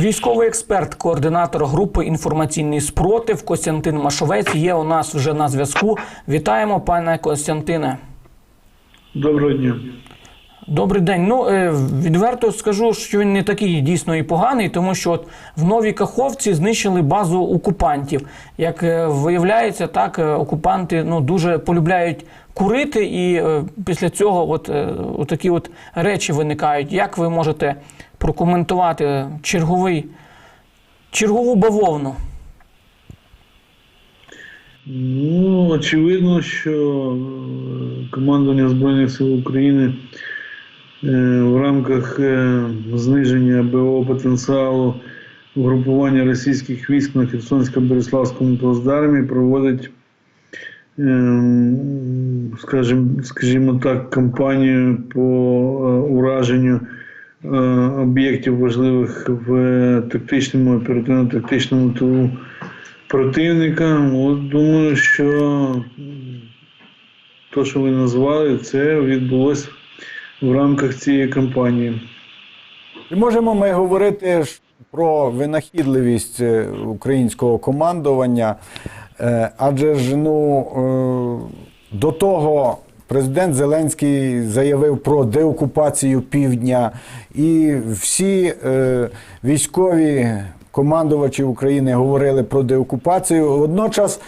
Військовий експерт, координатор групи інформаційний спротив Костянтин Машовець є у нас вже на зв'язку. Вітаємо, пане Костянтине. Доброго дня. Добрий день. Ну е, відверто скажу, що він не такий дійсно і поганий, тому що от в новій Каховці знищили базу окупантів. Як е, виявляється, так е, окупанти ну дуже полюбляють курити, і після цього от, от такі от речі виникають. Як ви можете прокоментувати черговий чергову бавовну? Ну, очевидно, що е, командування Збройних сил України е, в рамках е, зниження бойового потенціалу угрупування російських військ на Херсонсько-Береславському плацдармі проводить, ем, скажімо, скажімо так, кампанію по ураженню об'єктів важливих в е, тактичному оперативно-тактичному тилу противника. От думаю, що то, що ви назвали, це відбулося в рамках цієї кампанії. Чи можемо ми говорити про винахідливість е, українського командування? Е, Адже ж ну, е, до того президент Зеленський заявив про деокупацію півдня, і всі е, військові командувачі України говорили про деокупацію. Водночас,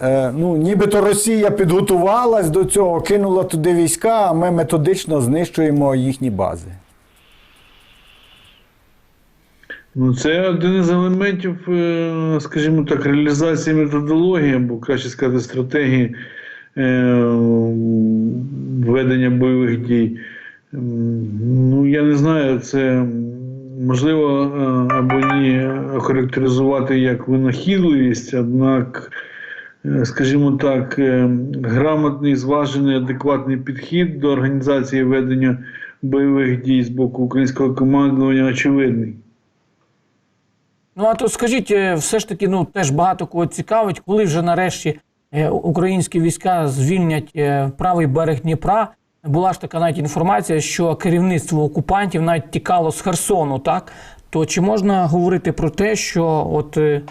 е, ну, нібито Росія підготувалась до цього, кинула туди війська, а ми методично знищуємо їхні бази. Ну, це один із елементів, е, скажімо так, реалізації методології, або краще сказати, стратегії е, ведення бойових дій. Ну, я не знаю, це можливо е, або ні охарактеризувати як винахідливість, однак, е, скажімо так, е, грамотний, зважений, адекватний підхід до організації ведення бойових дій з боку українського командування очевидний. Ну а то скажіть, все ж таки, ну теж багато кого цікавить, коли вже нарешті українські війська звільнять правий берег Дніпра. Була ж така навіть інформація, що керівництво окупантів навіть тікало з Херсону, так? То чи можна говорити про те, що от е,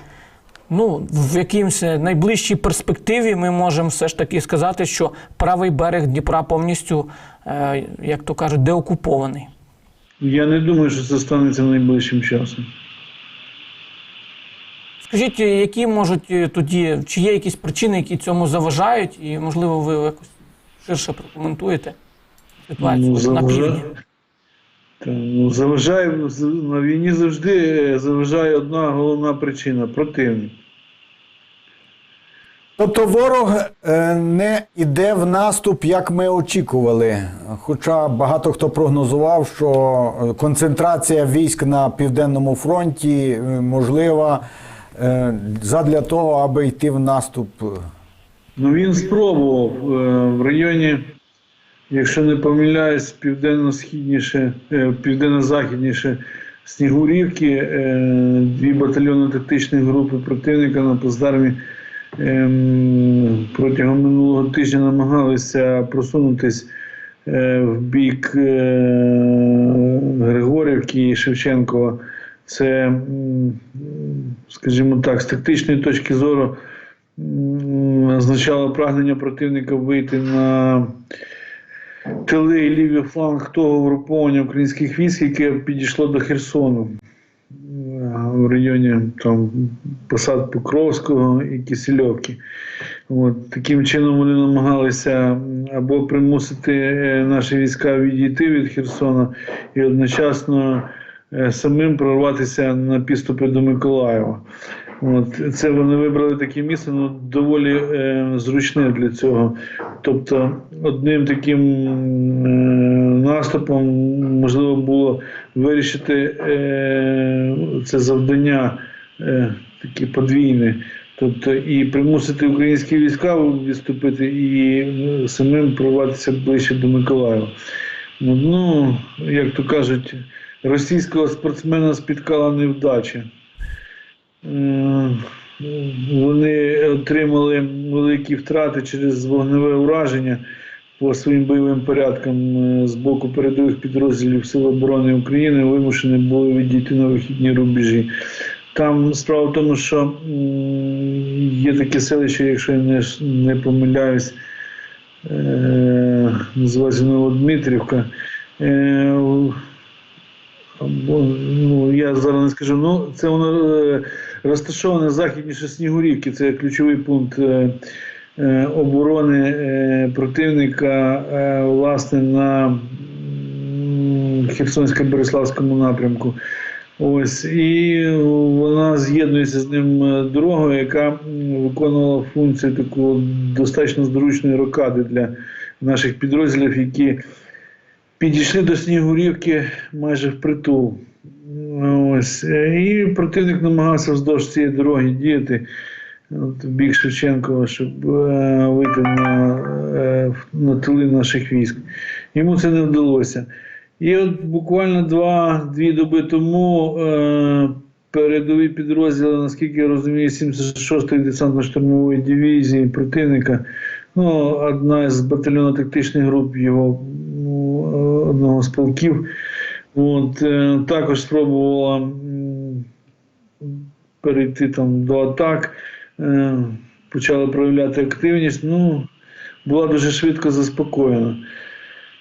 ну, в якимсь найближчій перспективі ми можемо все ж таки сказати, що правий берег Дніпра повністю, е, як то кажуть, деокупований? Я не думаю, що це станеться найближчим часом. Скажіть, які можуть е, тоді, чи є якісь причини, які цьому заважають, і можливо ви якось ширше прокоментуєте ситуацію Ну, на заважає, півдні? Та, ну, заважає на війні завжди е, заважає одна головна причина противник. Тобто ворог е, не йде в наступ, як ми очікували. Хоча багато хто прогнозував, що е, концентрація військ на південному фронті можлива задля того, аби йти в наступ. Ну він спробував е, в районі, якщо не помиляюсь, південно-східніше, е, південно-західніше Снігурівки, е, дві батальйонно-тактичні групи противника на плацдармі ем, протягом минулого тижня намагалися просунутись е, в бік Григорівки і Шевченкова. Це, скажімо так, з тактичної точки зору означало прагнення противника вийти на тили і лівий фланг того угруповання українських військ, яке підійшло до Херсону е, в районі там, посад Покровського і Кисельовки. От, таким чином вони намагалися або примусити е, наші війська відійти від Херсона і одночасно е, самим прорватися на підступи до Миколаєва. От, це вони вибрали таке місце, ну доволі е, зручне для цього. Тобто, одним таким е, наступом можливо було вирішити е, це завдання е, таке подвійне. Тобто і примусити українські війська відступити, і самим прорватися ближче до Миколаєва. Ну, як то кажуть, російського спортсмена спіткала невдача. Вони отримали великі втрати через вогневе ураження. по своїм бойовим порядкам е, з боку передових підрозділів Сил оборони України вимушені були відійти на вихідні рубежі. Там справа в тому, що є таке селище, якщо я не, не помиляюсь, е, називається Новодмитрівка. Е, або, ну, я зараз не скажу, ну це воно е, розташоване західніше Снігурівки, це ключовий пункт е, е, оборони е, противника власне на Херсонсько-Береславському напрямку. Ось, і вона з'єднується з ним дорогою, яка виконувала функцію таку достатньо зручної рокади для наших підрозділів, які підійшли до Снігурівки майже впритул. Ось. е, І противник намагався вздовж цієї дороги діяти в бік Шевченкова, щоб е, вийти на, е, на тили наших військ. Йому це не вдалося. І от буквально два-дві доби тому е, передові підрозділи, наскільки я розумію, 76-ї десантно-штурмової дивізії противника, ну, одна з батальйонно-тактичних груп його ну, одного з полків, от, е, також спробувала перейти там до атак, е, почала проявляти активність. Ну, була дуже швидко заспокоєна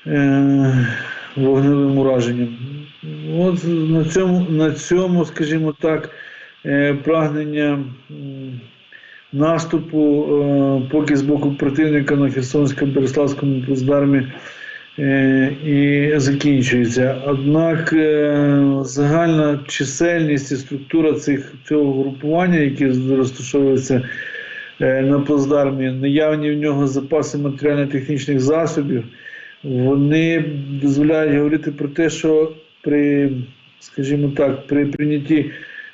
е, вогневим ураженням. От на цьому, на цьому, скажімо так, прагнення наступу, поки з боку противника на Херсонському Береславському плацдармі і закінчується. Однак е, загальна чисельність і структура цих, цього групування, яке розташовується е, на плацдармі, наявні в нього запаси матеріально-технічних засобів, вони дозволяють говорити про те, що при, скажімо так, при прийнятті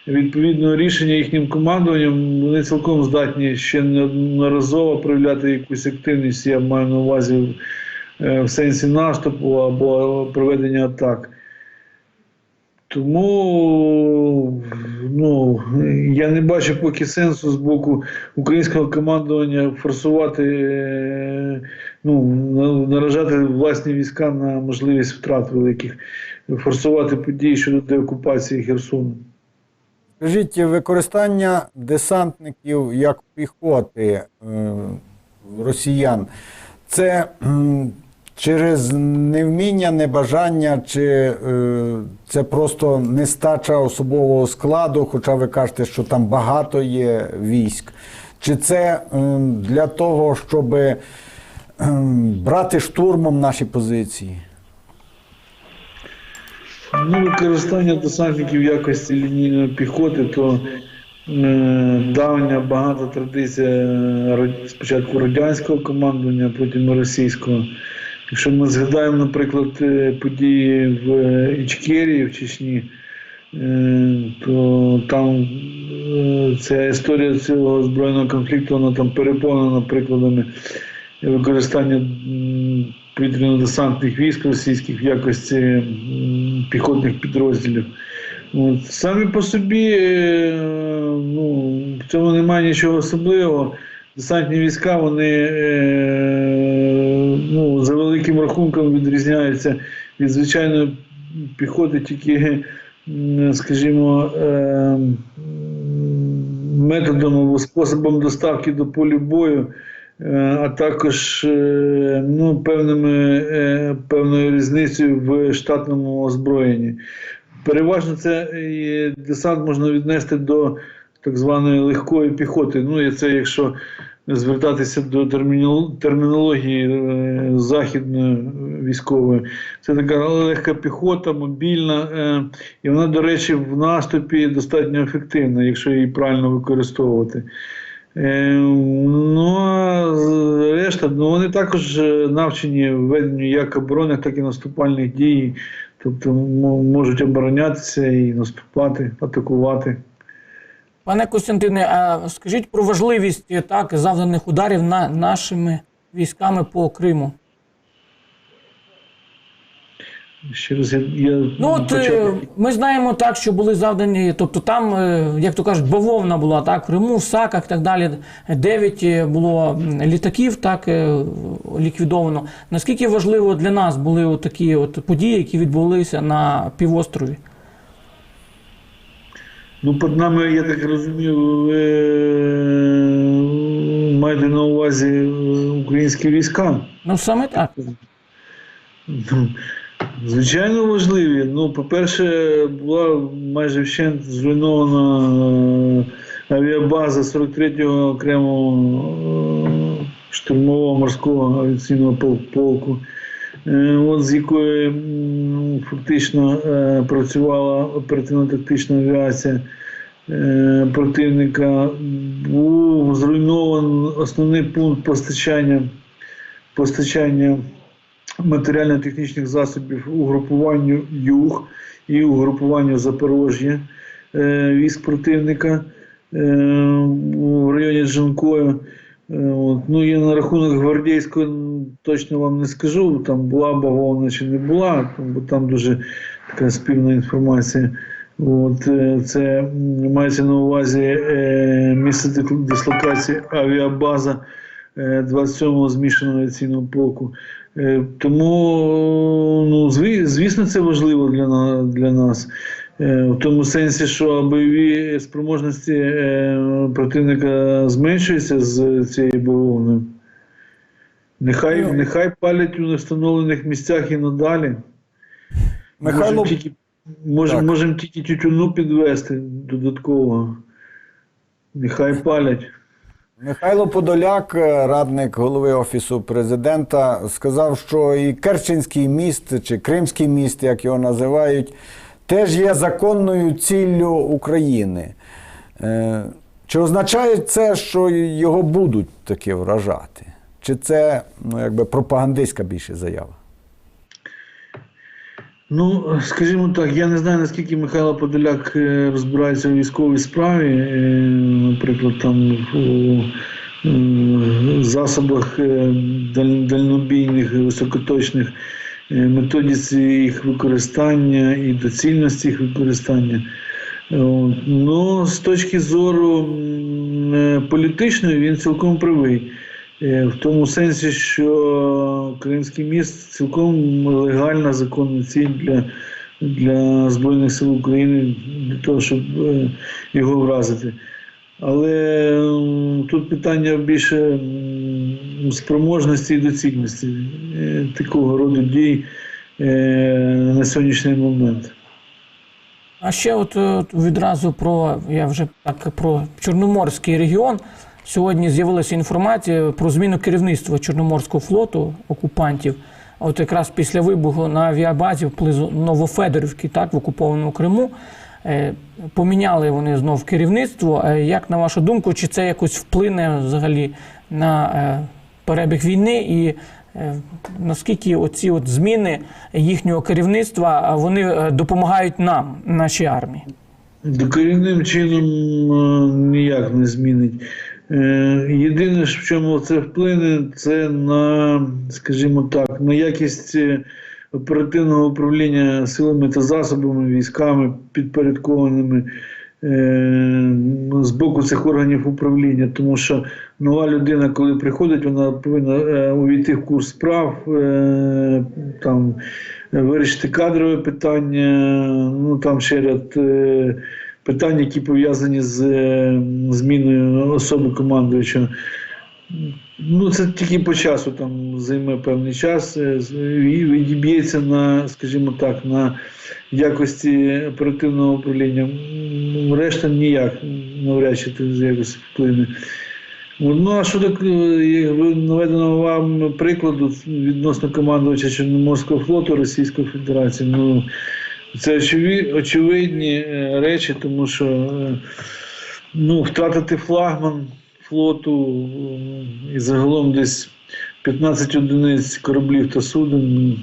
відповідного рішення їхнім командуванням вони цілком здатні ще неодноразово проявляти якусь активність, я маю на увазі е, в сенсі наступу або проведення атак. Тому ну, я не бачу поки сенсу з боку українського командування форсувати, е, ну, наражати власні війська на можливість втрат великих, форсувати події щодо деокупації Херсону. Скажіть, використання десантників як піхоти е, росіян, це через невміння, небажання, чи е, це просто нестача особового складу, хоча ви кажете, що там багато є військ, чи це м, для того, щоб ем, брати штурмом наші позиції? Ну, використання десантників в якості лінійної піхоти, то е, давня багата традиція е, спочатку радянського командування, потім російського. Якщо ми згадаємо, наприклад, е, події в е, Ічкерії, в Чечні, е, то там ця історія цього збройного конфлікту вона там переповнена прикладами використання повітряно-десантних військ російських в якості піхотних підрозділів. От. Самі по собі ну, в цьому немає нічого особливого. Десантні війська вони великим рахунком відрізняються від звичайної піхоти, тільки, скажімо, е, методом або способом доставки до полю бою. Е, а також е, ну, певними, е, певною різницею в штатному озброєнні. Переважно це е, десант можна віднести до так званої легкої піхоти. Ну, і це якщо звертатися до термінології е, західної військової. Це така легка піхота, мобільна, е, і вона, до речі, в наступі достатньо ефективна, якщо її правильно використовувати. Е, Ну, а решта, ну, вони також навчені веденню як оборонних, так і наступальних дій. Тобто можуть оборонятися і наступати, атакувати. Пане Костянтине, а скажіть про важливість е, так завданих ударів на нашими військами по Криму. Ще раз я, я Ну от е, почав- ми знаємо так, що були завдані, тобто там, е, як то кажуть, бавовна була так, в Криму, в Саках і так далі. Дев'ять було літаків, так ліквідовано. Наскільки важливо для нас були от такі от події, які відбулися на півострові? Ну, під нами, я так розумію, ви маєте на увазі е, українські війська. Ну саме так. Ну, Звичайно, важливі. Ну, по-перше, була майже вщент зруйнована е, авіабаза 43-го окремого е, штурмового морського авіаційного полку, от з якої м, фактично е, працювала оперативно-тактична авіація е, противника. Був зруйнований основний пункт постачання, постачання матеріально-технічних засобів угрупуванню Юг і угрупуванню Запорожжя е, військ противника е, в районі Джанкою. Е, От. Ну, я на рахунок гвардійського м, точно вам не скажу, там була бавовна чи не була, бо там дуже така спільна інформація. От, е, це мається на увазі е, місце дислокації авіабаза е, 27-го змішаного авіаційного полку. Е, Тому, ну, зві- звісно, це важливо для, для нас. Е, В тому сенсі, що бойові спроможності е, противника зменшуються з цією бавовною. Нехай, Ну. нехай палять у невстановлених місцях і надалі. Михайло, Можемо тільки, можем, можем тільки тютюну підвести додатково. Нехай палять. Михайло Подоляк, е, радник голови Офісу президента, сказав, що і Керченський міст, чи Кримський міст, як його називають, теж є законною ціллю України. Е, Чи означає це, що його будуть таки вражати? Чи це ну, якби пропагандистська більше заява? Ну, скажімо так, я не знаю, наскільки Михайло Подоляк е, розбирається у військовій справі, е, наприклад, там у засобах даль- дальнобійних, високоточних, е, методиці їх використання і доцільності їх використання. Ну, з точки зору е, політичної, він цілком правий. Е, В тому сенсі, що Кримський міст цілком легальна законна ціль для, для Збройних сил України для того, щоб його вразити. Але тут питання більше спроможності і доцільності е, такого роду дій е, на сьогоднішній момент. А ще от, відразу про я вже так про Чорноморський регіон. Сьогодні з'явилася інформація про зміну керівництва Чорноморського флоту окупантів. От якраз після вибуху на авіабазі вблизу Новофедорівки, так, в окупованому Криму. Е, Поміняли вони знов керівництво. Як на вашу думку, чи це якось вплине взагалі на перебіг війни і е, наскільки оці от зміни їхнього керівництва вони е, допомагають нам, нашій армії? Докорінним чином е, ніяк не змінить. Е, Єдине, в чому це вплине, це на, скажімо так, на якість е, оперативного управління силами та засобами, військами, підпорядкованими е, з боку цих органів управління. Тому що нова людина, коли приходить, вона повинна е, увійти в курс справ, е, там, е, вирішити кадрове питання, ну там ще ряд. питань, які пов'язані з зміною особи командуючого. Ну, це тільки по часу там займе певний час, відіб'ється на, скажімо так, на якості оперативного управління. Решта ніяк навряд чи це якось вплине. От, Ну, а щодо е, наведеного вам прикладу відносно командувача Чорноморського флоту Російської Федерації, ну це очевидні е, речі, тому що е, ну, втратити флагман флоту і загалом десь 15 одиниць кораблів та суден.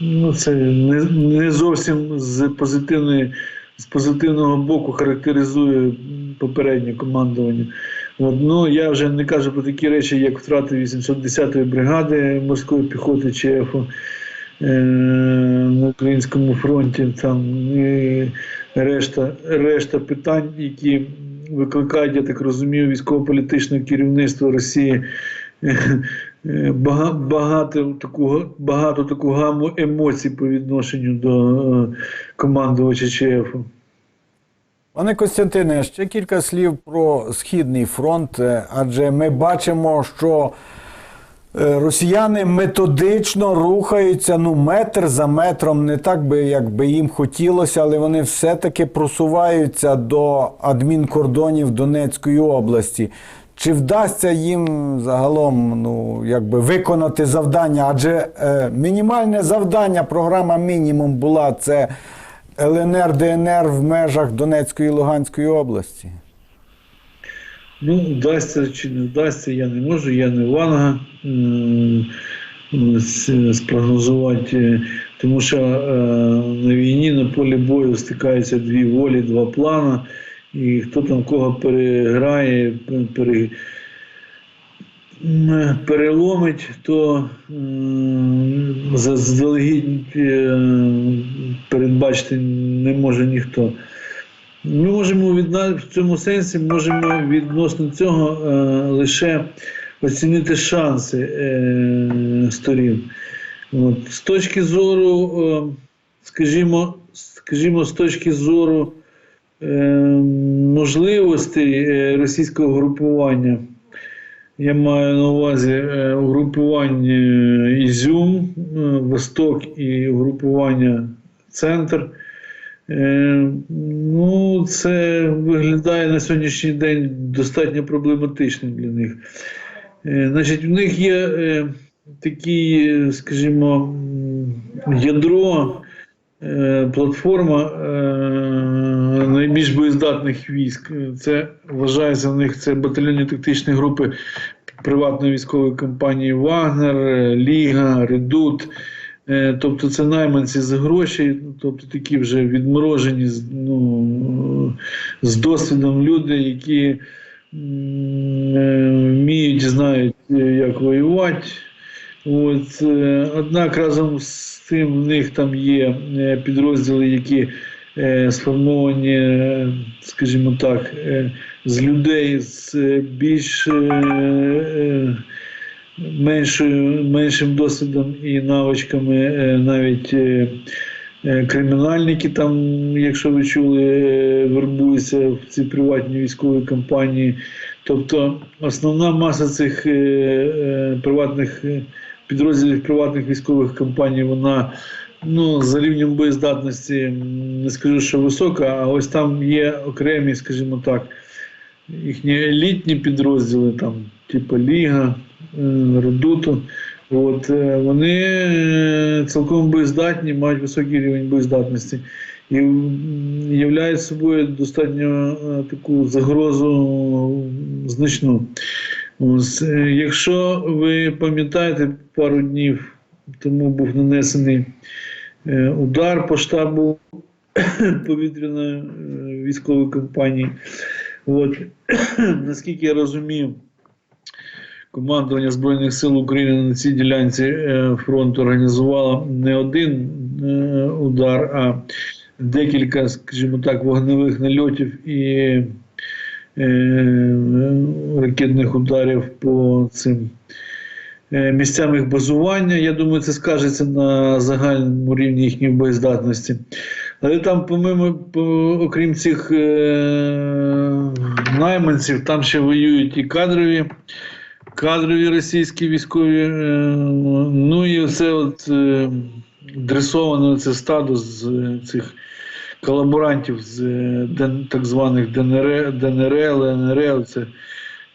Ну, це не, не зовсім з позитивної, з позитивного боку характеризує попереднє командування. От, ну, я вже не кажу про такі речі, як втрати 810-ї бригади морської піхоти ЧФ е, на українському фронті. Там і решта, решта питань, які викликають, я так розумію, військово-політичне керівництво Росії. Е, бага- Багато таку, багато таку гаму емоцій по відношенню до е, командувача ЧФ. Пане Костянтине, ще кілька слів про Східний фронт, е, адже ми бачимо, що росіяни методично рухаються ну, метр за метром, не так би, як би їм хотілося, але вони все-таки просуваються до адмінкордонів Донецької області. Чи вдасться їм загалом ну, якби виконати завдання? Адже е, мінімальне завдання, програма мінімум була це ЛНР, ДНР в межах Донецької і Луганської області. Ну, вдасться чи не вдасться, я не можу, я не Ванга спрогнозувати, тому що е, на війні на полі бою стикаються дві волі, два плани, і хто там кого переграє, пере, переломить, то м, заздалегідь е, передбачити не може ніхто. Ми можемо відна... в цьому сенсі можемо відносно цього е, лише оцінити шанси е, сторін. От. З точки зору, е, скажімо, скажімо, з точки зору е, можливостей е, російського групування, я маю на увазі е, угрупування Ізюм, е, Восток і угрупування Центр. Е, Ну, це виглядає на сьогоднішній день достатньо проблематичним для них. Е, Значить, в них є е, такі, е, скажімо, ядро, е, платформа е, найбільш боєздатних військ. Це вважається в них це батальйонні тактичні групи приватної військової компанії Вагнер, Ліга, Редут. Е, Тобто це найманці за гроші, тобто такі вже відморожені ну, з досвідом люди, які е, вміють, знають, е, як воювати. От, однак разом з тим в них там є підрозділи, які сформовані, е, скажімо так, е, з людей з е, більш е, е, меншою, меншим досвідом і навичками е, навіть е, е, кримінальники там, якщо ви чули, е, вербуються в ці приватні військові компанії. Тобто основна маса цих е, е, приватних е, підрозділів приватних військових компаній, вона ну, за рівнем боєздатності не скажу, що висока, а ось там є окремі, скажімо так, їхні елітні підрозділи, там, типу Ліга, е, Редуту. От, е, вони е, цілком боєздатні, мають високий рівень боєздатності і являють собою достатньо таку загрозу значну. Ось, якщо ви пам'ятаєте, пару днів тому був нанесений удар по штабу повітряної е, військової компанії. От, наскільки я розумію, командування Збройних сил України на цій ділянці е, фронту організувало не один е, удар, а декілька, скажімо так, вогневих нальотів і е, ракетних ударів по цим е, місцям їх базування. Я думаю, це скажеться на загальному рівні їхньої боєздатності. Але там, помимо, по- окрім цих е, найманців, там ще воюють і кадрові, кадрові російські військові. Е, ну і це от е, дресоване це стадо з е, цих колаборантів з е, так званих ДНР, ДНР, ЛНР, це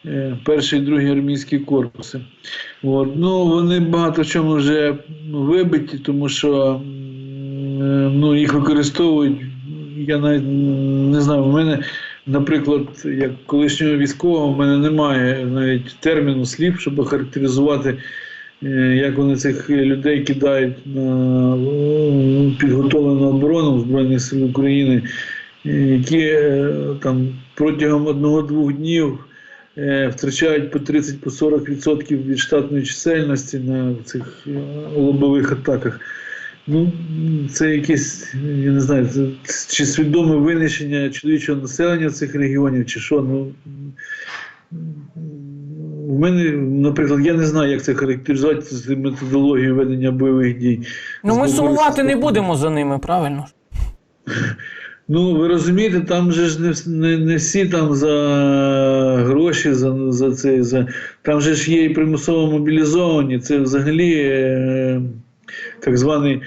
е, перший і другий армійські корпуси. От. Ну, вони багато в чому вже вибиті, тому що ну, їх використовують. Я навіть не знаю, у мене, наприклад, як колишнього військового, в мене немає навіть терміну слів, щоб охарактеризувати, е, як вони цих людей кидають на е, підготовлену оборону Збройних сил України, е, які е, там протягом одного-двох днів втрачають по 30-40% від штатної чисельності на цих е, лобових атаках. Ну, це якесь, я не знаю, чи свідоме винищення чоловічого населення цих регіонів, чи що. Ну, в мене, наприклад, я не знаю, як це характеризувати з методологією ведення бойових дій. Ну ми сумувати не будемо за ними, правильно? Ну, ви розумієте, там же ж не, не, не всі там за гроші, за, за це, за, там же ж є і примусово мобілізовані. Це взагалі е, так звані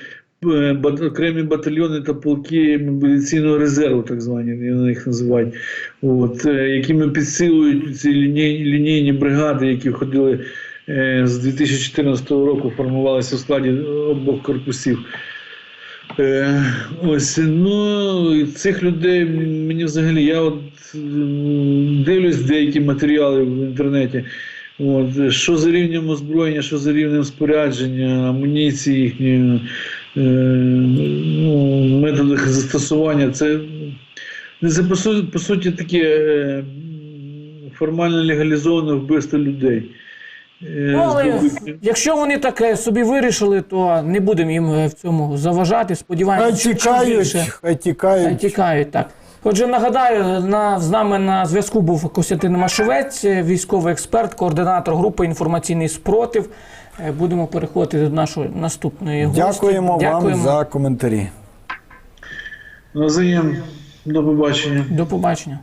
е, окремі батальйони та полки мобілізаційного резерву, так звані, вони їх називають, от, е, якими підсилують ці ліній, лінійні бригади, які входили е, з 2014 року, формувалися в складі обох корпусів. Е, ось, ну, цих людей мені взагалі, я от дивлюсь деякі матеріали в інтернеті. От, що за рівнем озброєння, що за рівнем спорядження, амуніції їхньої, е, ну, методах застосування. Це, це по, суті, по суті таке е, формально легалізоване вбивство людей. Е, Ну, але якщо вони таке собі вирішили, то не будемо їм е, в цьому заважати. Сподіваємося, що тікають, більше хай Хай тікають. тікають так. Отже, нагадаю, на, з нами на зв'язку був Костянтин Машовець, військовий експерт, координатор групи інформаційний спротив. Е, Будемо переходити до нашої наступної гості. Дякуємо вам за коментарі. Навзаєм. До побачення. До побачення.